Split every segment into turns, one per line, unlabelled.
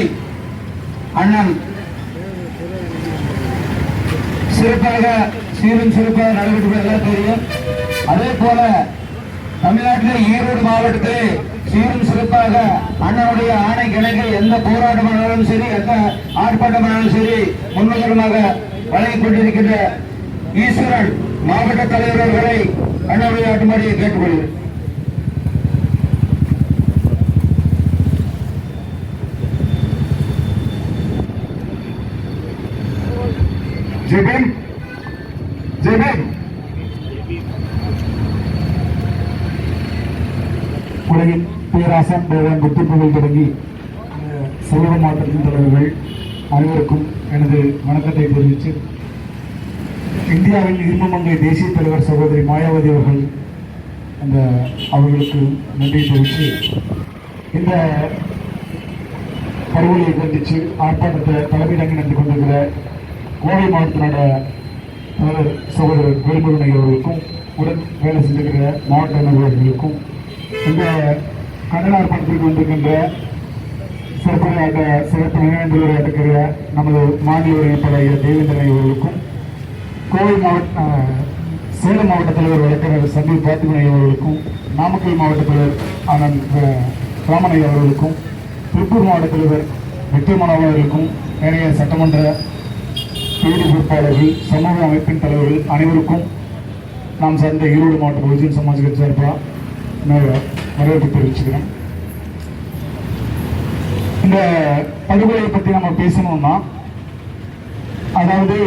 நிகழ்ச்சி அண்ணன் சிறப்பாக சீரும் சிறப்பாக நடைபெற்று எல்லாம் தெரியும். அதே போல தமிழ்நாட்டில் ஈரோடு மாவட்டத்திலே சீரும் சிறப்பாக அண்ணனுடைய ஆணை கிணக்கு எந்த போராட்டமானாலும் சரி எந்த ஆர்ப்பாட்டமானாலும் சரி முன்னுதாரணமாக வழங்கிக் கொண்டிருக்கின்ற ஈஸ்வரன் மாவட்ட தலைவர் அவர்களை அண்ணனுடைய ஆட்டுமாடியை கேட்டுக்கொள்கிறேன்
ஜெபின் ஜெபின் உலகின் பேராசன் தேவன் குத்துப்புகள் தொடங்கி சோழ சமூக மாற்றத்தின் தலைவர்கள் அனைவருக்கும் எனது வணக்கத்தை தெரிவித்து இந்தியாவின் இருமமங்கை தேசிய தலைவர் சகோதரி மாயாவதி அவர்கள் அந்த அவர்களுக்கு நன்றி தெரிவித்து இந்த பருவலை கண்டித்து ஆர்ப்பாட்டத்தை தலைமை தாங்கி நடந்து கொண்டிருக்கிற கோவை மாவட்டத்தினுடைய தலைவர் சகோதரர் வேல்முருகனை அவர்களுக்கும் உடன் வேலை செஞ்சுக்கிற மாவட்ட நிர்வாகிகளுக்கும் இந்த கண்டன படத்திற்கு வந்திருக்கின்ற சிறப்புரையாட்ட சிறப்பு நினைவுரையாட்டுக்கிற நமது மாநில ஒருங்கிணைப்பாளர் தேவேந்திரன் அவர்களுக்கும் கோவை மாவட்ட சேலம் மாவட்ட தலைவர் வழக்கறிஞர் சந்தீப் பாத்திமணி அவர்களுக்கும் நாமக்கல் மாவட்ட தலைவர் ஆனந்த் ராமனை அவர்களுக்கும் திருப்பூர் மாவட்ட தலைவர் வெற்றி அவர்களுக்கும் நிறைய சட்டமன்ற தொகுதி பொறுப்பாளர்கள் சமூக அமைப்பின் தலைவர்கள் அனைவருக்கும் நாம் சார்ந்த ஈரோடு மாவட்ட பகுஜன் சமாஜ் கட்சி சார்பாக வரவேற்பு தெரிவிச்சுக்கிறேன். இந்த படுகொலையை பற்றி நம்ம பேசணும்னா அதாவது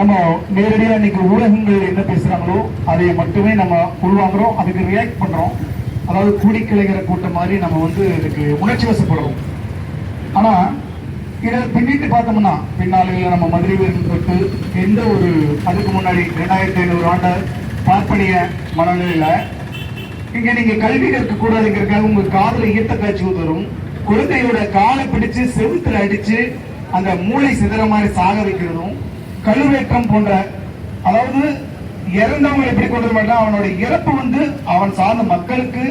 நம்ம நேரடியாக இன்னைக்கு ஊடகங்கள் என்ன பேசுறாங்களோ அதை மட்டுமே நம்ம உள்வாங்குறோம் அதுக்கு ரியாக்ட் பண்றோம். அதாவது கூடி கிளைகிற கூட்டம் மாதிரி நம்ம வந்து இதுக்கு உணர்ச்சி வசப்படுறோம். ஆனா இதை பின்னிட்டு பார்த்தோம்னா பின்னாளில் நம்ம மதுரை வீரன் தொட்டு எந்த ஒரு அதுக்கு முன்னாடி ரெண்டாயிரத்தி ஐநூறு ஆண்டு பார்ப்பனிய மனநிலையில் இங்கே நீங்க கல்வி கற்க கூடாதுங்கிறதுக்காக உங்க ஈர்த்த காட்சி வரும். குழந்தையோட காலை பிடிச்சு செவுத்துல அடிச்சு அந்த மூளை சிதற மாதிரி சாக வைக்கிறதும் கழுவேற்றம் போன்ற அதாவது இறந்தவங்க எப்படி கொண்டு வர அவனோட இறப்பு வந்து அவன் சார்ந்த மக்களுக்கு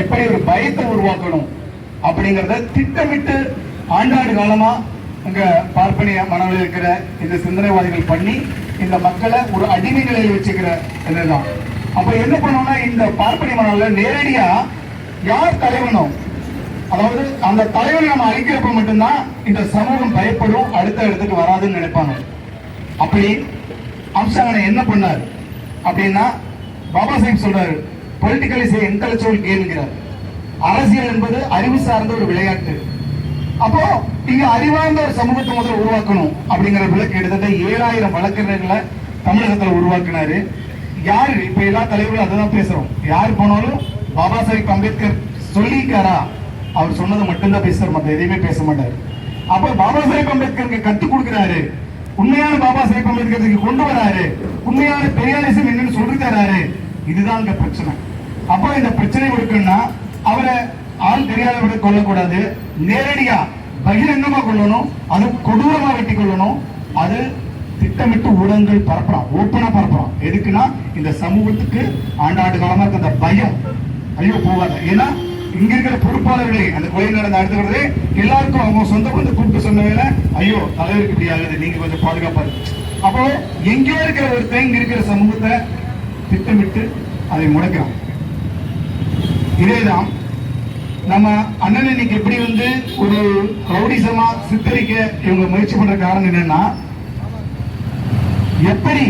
எப்படி ஒரு பயத்தை உருவாக்கணும் அப்படிங்கிறத திட்டமிட்டு ஆண்டாண்டு காலமா உங்க பார்ப்பனிய மனநிலையில் இருக்கிற இந்த சிந்தனைவாதிகள் பண்ணி இந்த மக்களை ஒரு அடிமை நிலையில் வச்சுக்கிற இதுதான். அப்ப என்ன பண்ணோம்னா இந்த பார்ப்பனிய மனநிலை நேரடியா யார் தலைவனோ அதாவது அந்த தலைவனை நம்ம அழிக்கிறப்ப மட்டும்தான் இந்த சமூகம் பயப்படும் அடுத்த இடத்துக்கு வராதுன்னு நினைப்பாங்க. அப்படி அம்சாங்கனை என்ன பண்ணார்? அப்படின்னா பாபா சாஹிப் சொல்றாரு பொலிட்டிக்கல் இஸ் இன்டெலக்சுவல் கேம்ங்கிறார் அரசியல் என்பது அறிவு சார்ந்த ஒரு விளையாட்டு. அப்போ இங்க அறிவார்ந்த ஒரு சமூகத்தை முதல்ல உருவாக்கணும் அப்படிங்கிற விளக்கு கிட்டத்தட்ட ஏழாயிரம் வழக்கறிஞர்களை தமிழகத்துல உருவாக்கினாரு. யாரு? இப்ப எல்லா தலைவர்களும் அதுதான் பேசுறோம். யார் போனாலும் பாபா சாஹிப் அம்பேத்கர் சொல்லியிருக்காரா? அவர் சொன்னதை மட்டும்தான் பேசுற மத்த எதையுமே பேச மாட்டாரு. அப்ப பாபா சாஹிப் அம்பேத்கருக்கு கற்றுக் கொடுக்கிறாரு. உண்மையான பாபா சாஹிப் அம்பேத்கருக்கு கொண்டு வராரு. உண்மையான பெரியாரிசம் என்னன்னு சொல்லி தராரு. இதுதான் இந்த பிரச்சனை. அப்போ இந்த பிரச்சனை இருக்குன்னா அவரை ஆள் தெரியாதவர்கள் கொல்லக்கூடாது. நேரடியா பகிரங்கமா கொள்ளணும். அது கொடூரமா வெட்டி கொள்ளணும். அது திட்டமிட்டு ஊடகங்கள் பரப்பலாம். ஓப்பனா பரப்பலாம். எதுக்குன்னா இந்த சமூகத்துக்கு ஆண்டாண்டு காலமா இருக்க அந்த பயம். ஐயோ போகாத. ஏன்னா இங்க இருக்கிற பொறுப்பாளர்களே அந்த கொலை நடந்த அடுத்த எல்லாருக்கும் அவங்க சொந்த வந்து கூப்பிட்டு சொன்ன வேலை ஐயோ தலைவருக்கு இப்படி ஆகுது நீங்க கொஞ்சம் பாதுகாப்பா அப்போ எங்கேயோ இருக்கிற ஒருத்தன் இங்க இருக்கிற சமூகத்தை திட்டமிட்டு அதை முடக்கிறான். இதேதான் நம்ம அண்ணன் இன்னைக்கு எப்படி வந்து ஒரு ரவுடிசமா சித்தரிக்க இவங்க முயற்சி பண்ற காரணம் என்னன்னா எப்படி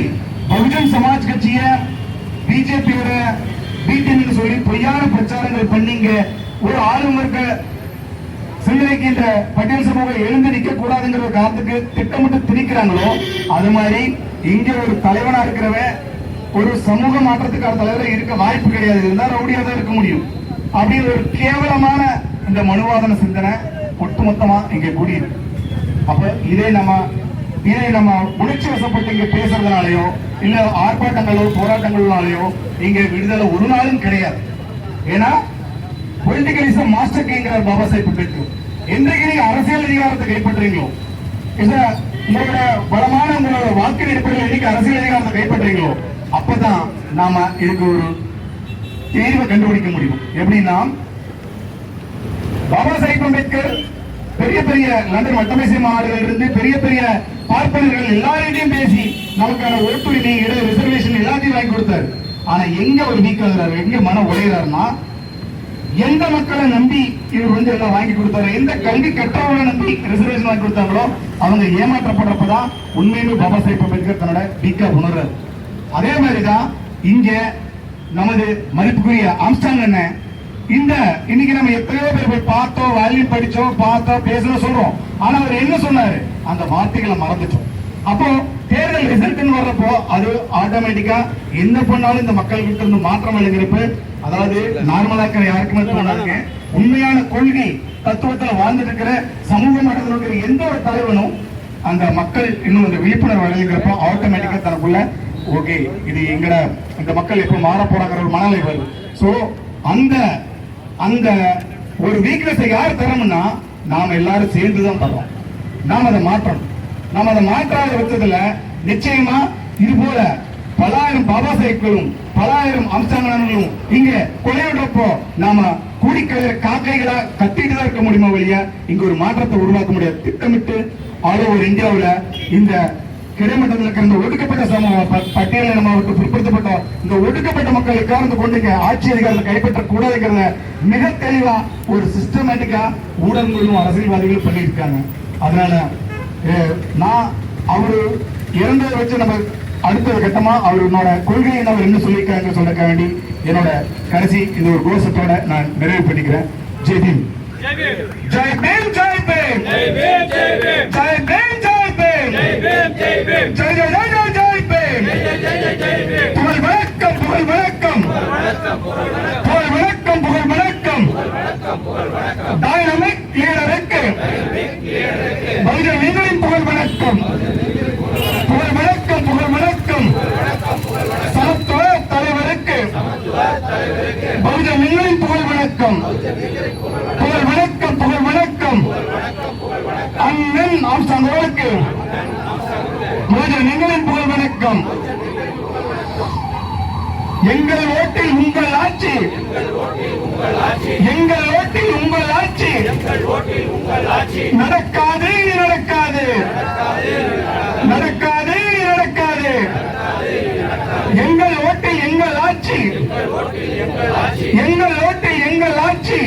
பகுஜன் சமாஜ் கட்சிய பிஜேபியோட வீட்டின்னு சொல்லி பொய்யான பிரச்சாரங்கள் பண்ணீங்க ஒரு ஆளும் இருக்க சிந்தனைக்கு இந்த பட்டியல் சமூகம் எழுந்து நிக்க கூடாதுங்கிற காலத்துக்கு காரணத்துக்கு திட்டமிட்டு திணிக்கிறாங்களோ அது மாதிரி இங்க ஒரு தலைவனா இருக்கிறவன் ஒரு சமூக மாற்றத்துக்கான தலைவரா இருக்க வாய்ப்பு கிடையாது. இருந்தா ரவுடியா தான் இருக்க முடியும். அப்படி ஒரு கேவலமான இந்த மனுவாதன சிந்தனை ஒட்டுமொத்தமா இங்க கூடியிருக்கு. அப்ப இதே நம்ம இதை நம்ம உணர்ச்சி வசப்பட்டு இங்க பேசுறதுனாலயோ இல்ல ஆர்ப்பாட்டங்களோ போராட்டங்களாலேயோ இங்க விடுதலை ஒரு நாளும் கிடையாது. ஏன்னா பொலிட்டிகலிசம் மாஸ்டர் கேங்கிறார் பாபா சாஹிப் பெற்று என்றைக்கு நீங்க அரசியல் அதிகாரத்தை கைப்பற்றுறீங்களோ இல்ல உங்களோட பலமான உங்களோட வாக்கு அடிப்படையில் இன்னைக்கு அரசியல் அதிகாரத்தை கைப்பற்றுறீங்களோ அப்பதான் நாம இதுக்கு ஒரு தீர்வை கண்டுபிடிக்க முடியும். எப்படின்னா பாபா சாஹிப் அம்பேத்கர் பெரிய பெரிய லண்டன் வட்டமேசை மாநாடுகள் இருந்து பெரிய பெரிய பார்ப்பனர்கள் எல்லாரையும் பேசி நமக்கான ஒத்துழைமை இட ரிசர்வேஷன் எல்லாத்தையும் வாங்கி கொடுத்தாரு. ஆனா எங்க ஒரு வீக் ஆகுறாரு எங்க மன உடையிறாருன்னா எந்த மக்களை நம்பி இவர் வந்து எல்லாம் வாங்கி கொடுத்தாரு எந்த கல்வி கற்றவர்களை நம்பி ரிசர்வேஷன் வாங்கி கொடுத்தாங்களோ அவங்க ஏமாற்றப்படுறப்பதான் உண்மையிலும் பாபா சாஹிப் அம்பேத்கர் தன்னோட வீக்கா உணர்றாரு. அதே மாதிரிதான் இங்க நமது மதிப்புக்குரிய ஆம்ஸ்டாங் அண்ணன் இந்த இன்னைக்கு நம்ம எத்தனையோ பேர் போய் பார்த்தோம் வேல்யூ படிச்சோம் பார்த்தோம் பேசணும் சொல்றோம். ஆனா அவர் என்ன சொன்னாரு? அந்த வார்த்தைகளை மறந்துட்டோம். அப்போ தேர்தல் ரிசல்ட்னு வர்றப்போ அது ஆட்டோமேட்டிக்கா என்ன பண்ணாலும் இந்த மக்கள் கிட்ட இருந்து மாற்றம் அடைகிறப்ப அதாவது நார்மலா இருக்கிற யாருக்குமே தோணாதுங்க உண்மையான கொள்கை தத்துவத்துல வாழ்ந்துட்டு இருக்கிற சமூக மட்டத்தில் இருக்கிற எந்த ஒரு தலைவனும் அந்த மக்கள் இன்னும் அந்த விழிப்புணர்வு அடைகிறப்போ ஆட்டோமேட்டிக்கா தனக்குள்ள ஓகே இது எங்கட இந்த மக்கள் எப்ப மாற போறாங்கிற ஒரு மனநிலை வருது. சோ அந்த அந்த ஒரு வீக்னஸை யார் தரணும்னா நாம எல்லாரும் சேர்ந்து தான் தரோம். நாம் அதை மாற்றணும். நாம் அதை மாற்றாத பட்சத்துல நிச்சயமா இது போல பலாயிரம் பாபா சாஹிப்களும் பலாயிரம் அம்சாங்கங்களும் இங்க கொலையிடுறப்போ நாம கூடிக்கிற காக்கைகளா கத்திட்டு தான் இருக்க முடியுமா வழியா இங்க ஒரு மாற்றத்தை உருவாக்க முடியாது. திட்டமிட்டு ஆல் ஓவர் இந்தியாவுல இந்த கிடைமட்டத்தில் இருக்கிற இந்த ஒடுக்கப்பட்ட சமூக பட்டியலின மாவட்டம் பிற்படுத்தப்பட்ட இந்த ஒடுக்கப்பட்ட மக்கள் எக்காரணத்தை கொண்டு ஆட்சி அதிகாரத்தை கைப்பற்ற கூடாதுங்கிறத மிக தெளிவா ஒரு சிஸ்டமேட்டிக்கா ஊடகங்களும் அரசியல்வாதிகளும் பண்ணியிருக்காங்க. அதனால நான் அவரு இறந்ததை வச்சு நம்ம அடுத்த கட்டமா அவரோட கொள்கையை அவர் என்ன சொல்லியிருக்காங்க சொல்லிக்க வேண்டி என்னோட கடைசி இந்த ஒரு கோஷத்தோட நான் நிறைவு பண்ணிக்கிறேன். ஜெய் பீம் ஜெய் பீம் ஜெய் பீம் ஜெய் பீம் ஜெய் பீம் ஜெய் ஜெய் ஜெய் ஜெய் ஜெய் பீம். புகழ் வணக்கம் புகழ் வணக்கம் புகழ் வணக்கம் புகழ் வணக்கம் டைனமிக் லீடருக்கு. பகுஜனிகளின் புகழ் வணக்கம் புகழ் வணக்கம் புகழ் வணக்கம் சமத்துவ தலைவருக்கு. பகுஜனிகளின் புகழ் வணக்கம் புகழ் வணக்கம் புகழ் வணக்கம் அண்ணன் பகுஜனிகளின் இயக்கம் எங்கள் ஓட்டில் உங்கள் ஆட்சி. எங்கள் ஓட்டில் உங்கள் ஆட்சி. நடக்காது நடக்காது. நடக்காது நடக்காது. எங்கள் ஓட்டில் எங்கள் ஆட்சி. எங்கள் ஓட்டில் எங்கள் ஆட்சி.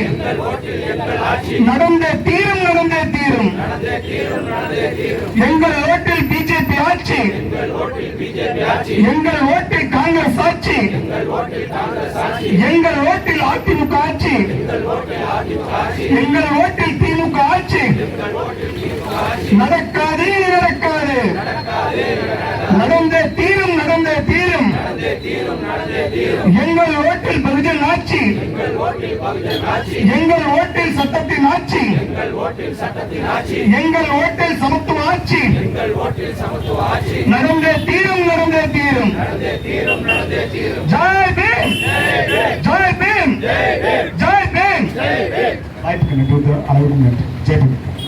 நடந்த தீரும் நடந்த தீரும். எங்கள் ஓட்டில் ஆட்சி. எங்கள் ஓட்டில் காங்கிரஸ் ஆட்சி. எங்கள் ஓட்டில் அதிமுக ஆட்சி. எங்கள் ஓட்டில் திமுக ஆட்சி. நடக்காது நடக்காது. நடந்த தீரும் நடந்த தீரும். எங்கள் ஓட்டில் பகுஜன் ஆட்சி. எங்கள் ஓட்டில் சட்டத்தின் ஆட்சி. எங்கள் ஓட்டில் சமத்துவ ஆட்சி நடந்த தீரும் நடந்த தீரும் ஜெய் பீம் ஜெய் பீம் ஜெய் பீம் வாய்ப்புக்கு நன்றி அளவுக்கு நன்றி ஜெய் பீம்